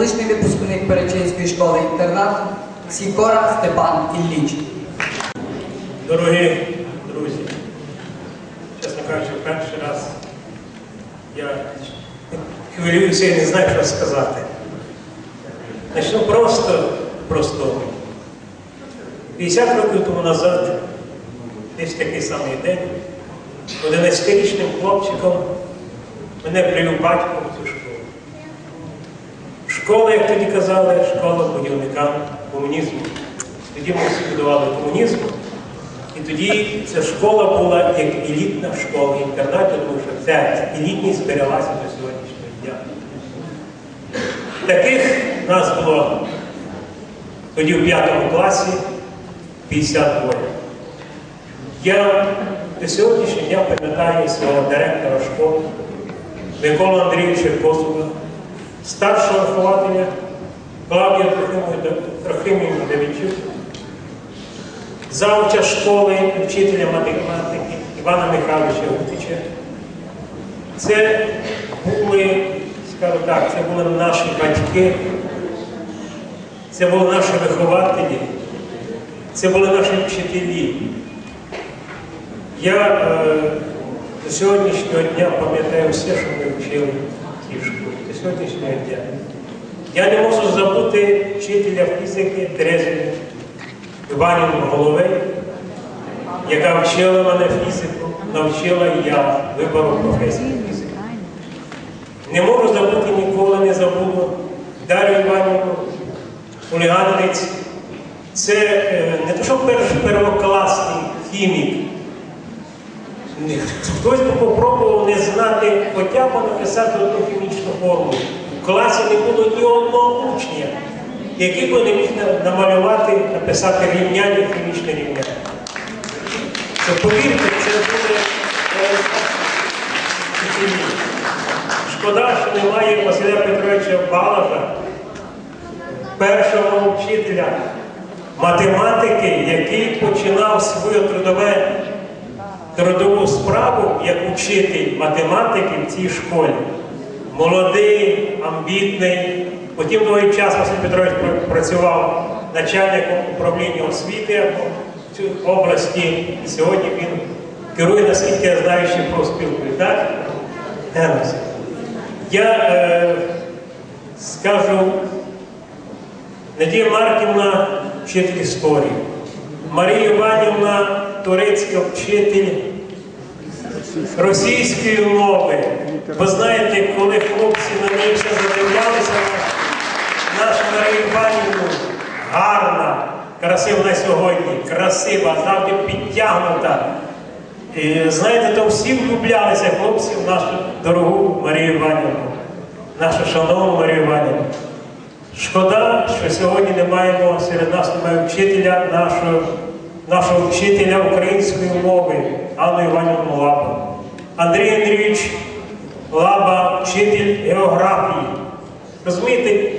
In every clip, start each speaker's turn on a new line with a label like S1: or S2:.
S1: колишній випускник Перечинської школи інтернату Сікора Степан Ілліч.
S2: Дорогі друзі, чесно кажучи, перший раз я хвилююся і не знаю, що сказати. Начну просто, просто. 50 років тому назад, десь такий самий день, 11-річним хлопчиком мене привів батько. Школа, як тоді казали, школа будівникам комунізму. Тоді ми всі будували комунізм. І тоді ця школа була як елітна школа інтернату, тому що ця елітність збереглася до сьогоднішнього дня. Таких нас було тоді в п'ятому класі 52. Я до сьогоднішнього дня пам'ятаю свого директора школи Миколу Андрійовича Косова, старшого вихователя Клавдія Трохимівну Давидчук, завуча школи, вчителя математики Івана Михайловича Гутича. Це були, скажу так, це були наші батьки, це були наші вихователі, це були наші вчителі. Я е, до сьогоднішнього дня пам'ятаю все, що ми вчили в цій школі, до сьогоднішнього дня. Я не можу забути вчителя фізики Терезини Іванівну Голови, яка вчила мене фізику, навчила я вибору професії фізики. Не можу забути ніколи не забуду Дар'ю Іванівну, хуліганець. Це е, не то, що перший первокласний хімік. Хтось попробував не знати, хоча б написати одну хімічну формулу. В класі не було ні одного учня, який би не міг намалювати, написати рівняння, хімічне рівняння. Це повірте, це буде е. Шкода, що немає Василя Петровича Балажа, першого вчителя математики, який починав свою трудове трудову справу як учитель математики в цій школі. Молодий, амбітний. Потім довгий час Василь Петрович працював начальником управління освіти в області. І сьогодні він керує, наскільки я знаю, ще профспілкою. Так? Генус. Я е, скажу, Надія Марківна вчитель історії. Марія Іванівна турецька вчитель російської мови. Ви знаєте, коли хлопці на неї ще задивлялися, наша Марія гарна, красива на сьогодні, красива, завжди підтягнута. І, знаєте, то всі влюблялися хлопці в нашу дорогу Марію Іванівну, нашу шановну Марію Іванівну. Шкода, що сьогодні не маємо серед нас немає вчителя нашого, нашого вчителя української мови Анну Іванівну Лабу. Андрій Андрійович Лаба, вчитель географії. Розумієте,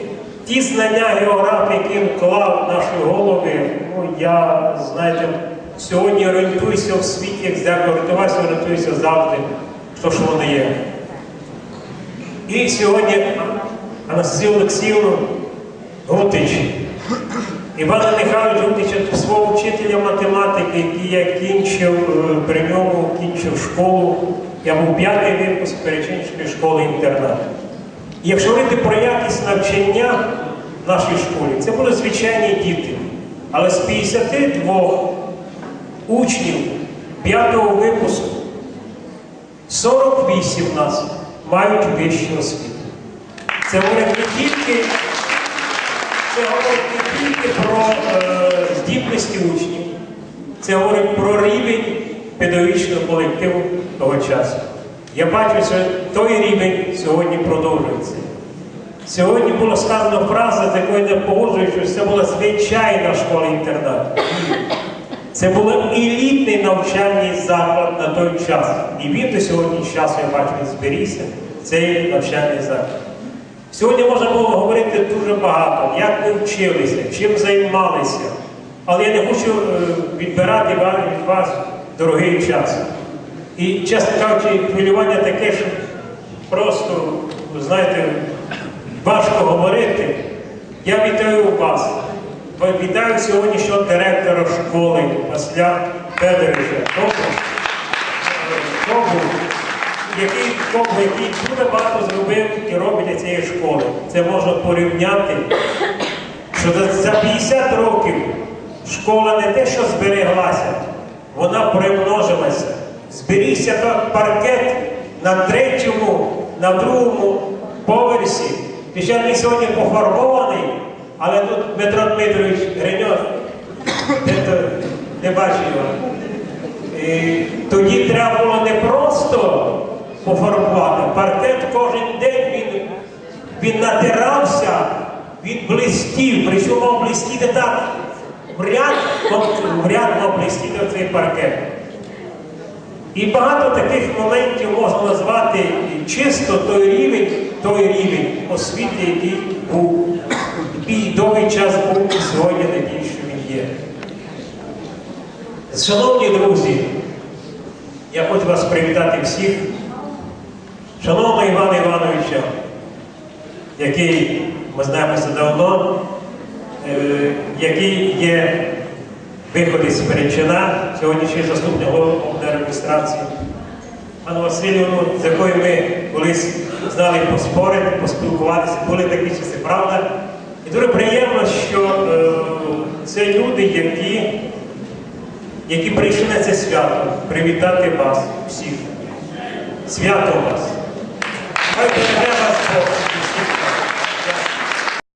S2: ті знання географії, які він вклав в наші голови, ну я, знаєте, сьогодні орієнтуюся в світі, як здяко орієнтувався, орієнтуюся завжди, що ж воно є. І сьогодні Анастасію Олексіївну Гутич. Івана Михайлович Гутича, свого вчителя математики, який я кінчив е, при ньому, кінчив школу. Я був п'ятий випуск Перечинської школи інтернату. Якщо говорити про якість навчання в нашій школі, це були звичайні діти. Але з 52 учнів п'ятого випуску 48 нас мають вищу освіту. Це говорить не тільки, це говорить не тільки про е, здібності учнів, це говорить про рівень педагогічного колективу того часу. Я бачу, що той рівень сьогодні продовжується. Сьогодні була сказана фраза, з якою не погоджуюсь, що це була звичайна школа інтернат. Це був елітний навчальний заклад на той час. І він до сьогоднішнього часу, я бачу, зберігся, цей навчальний заклад. Сьогодні можна було говорити дуже багато, як ми вчилися, чим займалися. Але я не хочу е, відбирати від вас дорогий час. І, чесно кажучи, хвилювання таке, що просто, знаєте, важко говорити. Я вітаю вас. Вітаю сьогоднішнього директора школи Василя Федоровича. Добре. Добре. Який, добре, який дуже багато зробив і робить для цієї школи. Це можна порівняти, що за- за 50 років школа не те, що збереглася, вона примножилася. Зберігся той паркет на третьому, на другому поверсі. Хоча він сьогодні пофарбований, але тут Дмитро Дмитрович Гриньов, не бачу його. І тоді треба було не просто пофарбувати. Паркет кожен день він, він натирався, він блистів, причому блистіти так. В ряд, от ряд блистіти цей паркет. І багато таких моментів можна назвати чисто той рівень, той рівень освіти, який був, який довгий час був і сьогодні що він є. Шановні друзі, я хочу вас привітати всіх. Шановного Івана Івановича, який ми знаємося давно, е, який є виходить з Перечина, сьогодні ще заступник голови адміністрації. Пану Васильівну, з якою ми колись знали поспорити, поспілкуватися, були такі часи, правда? І дуже приємно, що е, це люди, які які прийшли на це свято, привітати вас всіх. Свято вас. Obrigado.